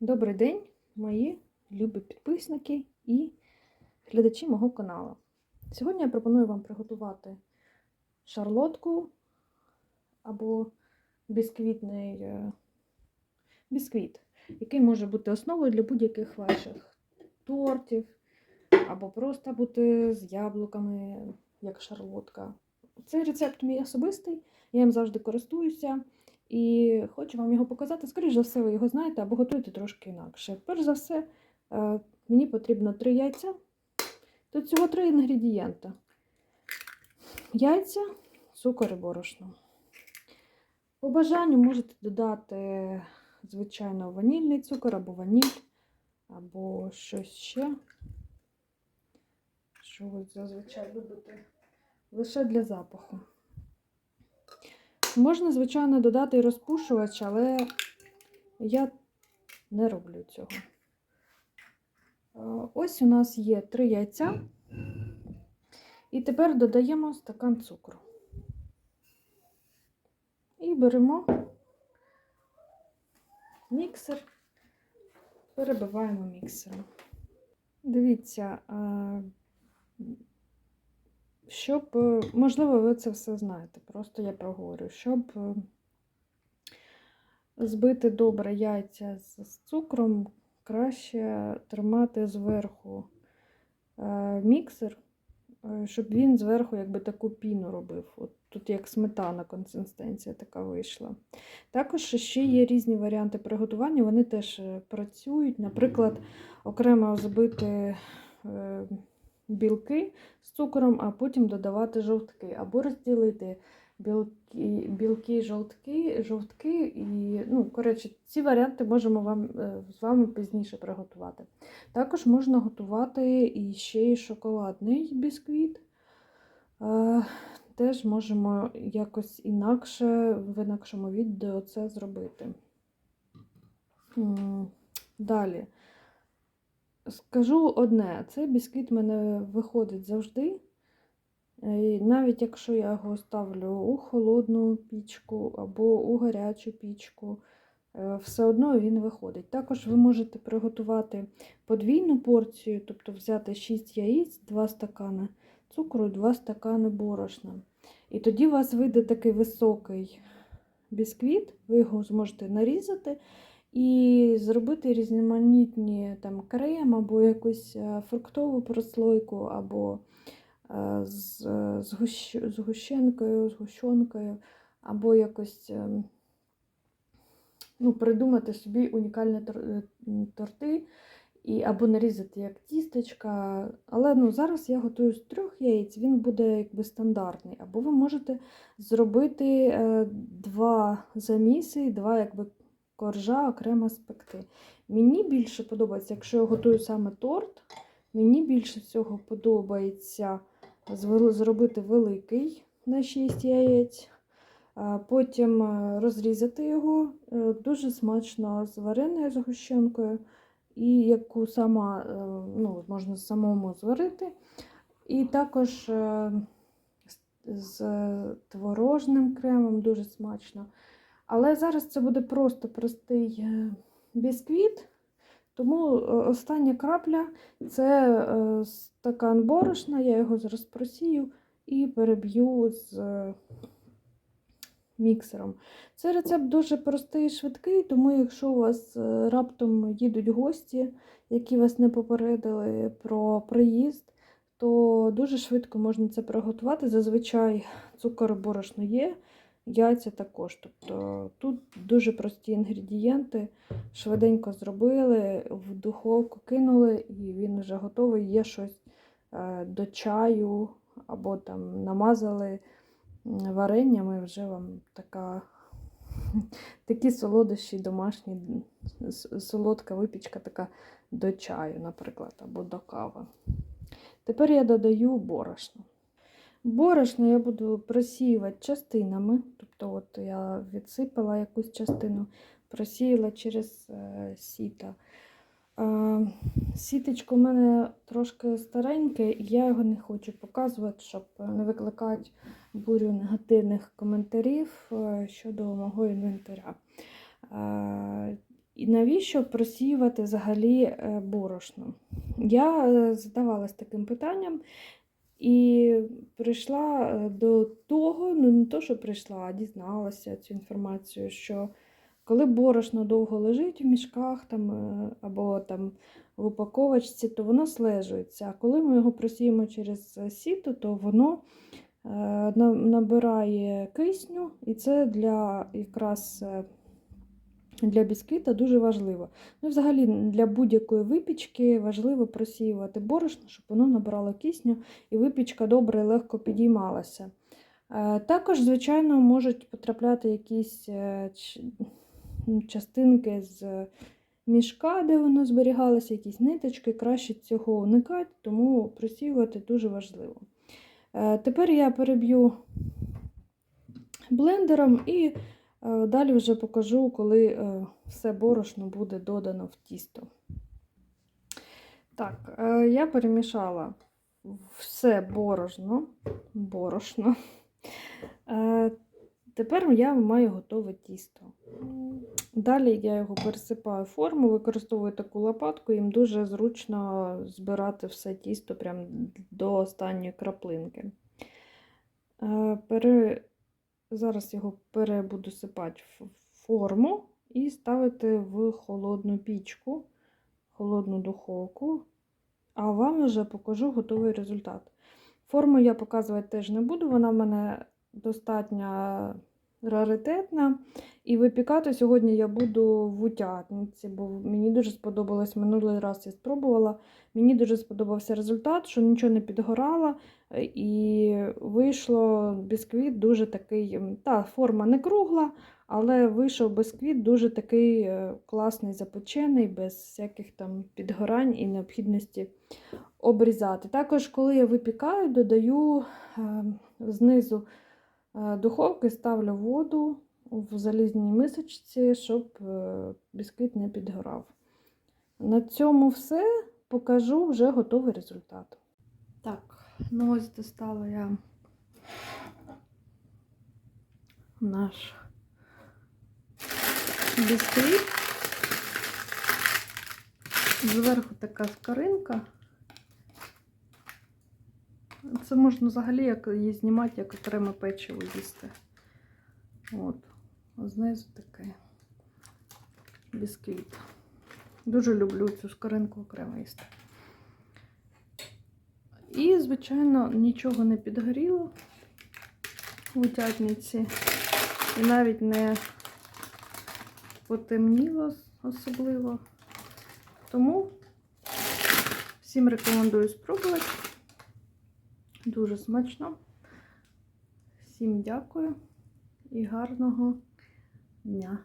Добрий день, мої любі підписники і глядачі мого каналу. Сьогодні я пропоную вам приготувати шарлотку або бісквітний е, бісквіт, який може бути основою для будь-яких ваших тортів, або просто бути з яблуками, як шарлотка. Цей рецепт мій особистий, я їм завжди користуюся. І хочу вам його показати. Скоріше за все, ви його знаєте або готуєте трошки інакше. Перш за все, е, мені потрібно 3 яйця. Тут всього 3 інгредієнти. Яйця, цукор і борошно. По бажанню можете додати, звичайно, ванільний цукор або ваніль, або щось ще. Що ви зазвичай любите лише для запаху. Можна, звичайно, додати і розпушувач, але я не роблю цього. Е, Ось у нас є три яйця. І тепер додаємо стакан цукру. І беремо міксер, перебиваємо міксером. Дивіться, е, щоб, е, можливо, ви це все знаєте, просто я проговорю, щоб е, збити добре яйця з цукром, краще тримати зверху е, міксер, щоб він зверху якби таку піну робив. От Тут як сметана консистенція така вийшла. Також ще є різні варіанти приготування, вони теж працюють. Наприклад, окремо збити. Білки з цукром, а потім додавати жовтки, або розділити білки, білки жовтки, жовтки і, ну, коротше, ці варіанти можемо вам, е, з вами пізніше приготувати. Також можна готувати і ще й шоколадний бісквіт. Е, Теж можемо якось інакше, в інакшому відео це зробити. Далі. Скажу одне, цей бісквіт в мене виходить завжди. І навіть якщо я його ставлю у холодну пічку або у гарячу пічку, е, все одно він виходить. Також ви можете приготувати подвійну порцію, тобто взяти 6 яєць, 2 стакани цукру і 2 стакани борошна. І тоді у вас вийде такий високий бісквіт, ви його зможете нарізати і зробити різноманітні там крем, або якусь е, фруктову прослойку, або е, з згущ... згущенкою, згущенкою, або якось ем, ну, придумати собі унікальні тор- е, торти, і, або нарізати як тістечка. Але ну, зараз я готую з трьох яєць, він буде якби стандартний. Або ви можете зробити е, два заміси, два якби коржа окремо спекти. Мені більше подобається, якщо я готую саме торт, мені більше всього подобається зробити великий на 6 яєць, потім е, розрізати його е, дуже смачно з вареною згущенкою, і яку сама е, ну, можна самому зварити. І також з- з творожним кремом дуже смачно. Але зараз це буде просто простий е, бісквіт, тому е, остання крапля це е, стакан борошна, я його зараз просію і переб'ю з міксером. Цей рецепт дуже простий і швидкий, тому якщо у вас раптом їдуть гості, які вас не попередили про приїзд, то дуже швидко можна це приготувати. Зазвичай цукор борошно є. Яйця також. Тобто тут дуже прості інгредієнти, швиденько зробили, в духовку кинули, і він вже готовий. Є щось е, до чаю, або там намазали вареннями, вже вам така, такі солодощі домашні, солодка випічка така до чаю, наприклад, або до кави. Тепер я додаю борошно. Борошно я буду просіювати частинами, тобто от я відсипала якусь частину, просіяла через е, сіта. Е, сіточко в мене трошки стареньке, і я його не хочу показувати, щоб не викликати бурю негативних коментарів е, щодо мого інвентаря. І навіщо просіювати взагалі борошно? Я задавалась таким питанням і прийшла е, до того, ну не то, що прийшла, а дізналася цю інформацію, що коли борошно довго лежить в мішках там, е, або там в упаковочці, то воно слежується. А коли ми його просіємо через е, сіто, то воно набирає кисню, і це для якраз для бісквіта дуже важливо. Ну, взагалі для будь-якої випічки важливо просіювати борошно, щоб воно набрало кисню і випічка добре і легко підіймалася. Е, Також, звичайно, можуть потрапляти якісь е, м, частинки з мішка, де воно зберігалося, якісь ниточки. Краще цього уникати, тому просіювати дуже важливо. Е, Тепер я переб'ю блендером і далі вже покажу, коли е, все борошно буде додано в тісто. Так, е, я перемішала все борошно. борошно. Е, Тепер я маю готове тісто. Далі я його пересипаю в форму, використовую таку лопатку, їм дуже зручно збирати все тісто прям до останньої краплинки. Е. Зараз його перебуду сипати в форму і ставити в холодну пічку, холодну духовку. А вам вже покажу готовий результат. Форму я показувати теж не буду, вона в мене достатньо раритетна. І випікати сьогодні я буду в утятниці, бо мені дуже сподобалось минулий раз я спробувала. Мені дуже сподобався результат, що нічого не підгорало, е, і вийшло бісквіт дуже такий. Та форма не кругла, але вийшов бісквіт дуже такий е, класний, запечений, без всяких там підгорань і необхідності обрізати. Також, коли я випікаю, додаю е, знизу духовки, ставлю воду в залізній мисочці, щоб е, бісквіт не підгорав. На цьому все покажу вже готовий результат. Так, ну ось достала я наш бісквіт. Зверху така скоринка. Це можна взагалі як її знімати, як окреме печиво їсти. От. Знизу таке бісквіт. Дуже люблю цю скоринку окремо їсти. І, звичайно, нічого не підгоріло в утятниці. І навіть не потемніло особливо. Тому всім рекомендую спробувати. Дуже смачно. Всім дякую і гарного дня.